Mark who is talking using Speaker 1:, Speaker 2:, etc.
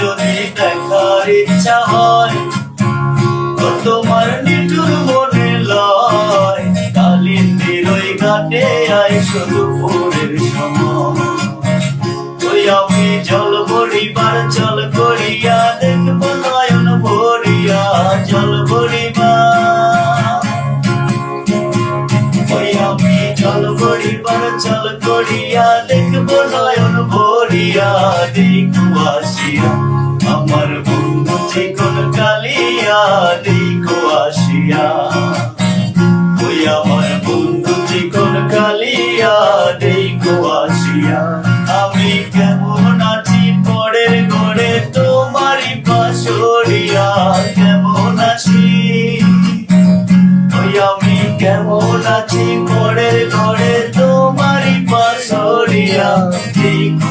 Speaker 1: যদি দেখার ইচ্ছা হয় তোমার নিটুর মনে লয়। ওই ঘাটে শুধু ভোরের সময়। ওই আমি জল ভরিবার, জল করিয়া দেখব নয়ন ভরিয়া, জল ভরিবা। ওই আমি জল ভরিবার, জল করিয়া দেখব নয়ন ভরিয়া। দেখু আসিয়া, আমার বন্ধু চিকন কালিয়া দেখু ওই আমার বন্ধু চিকন কালিয়া দেখো আমি কেমন আছি পরের ঘরে তোমারই পাশরিয়া, কেমন আছি? ওই আমি কেমন আছি পরের ঘরে তোমারই পাশরিয়া, দেখো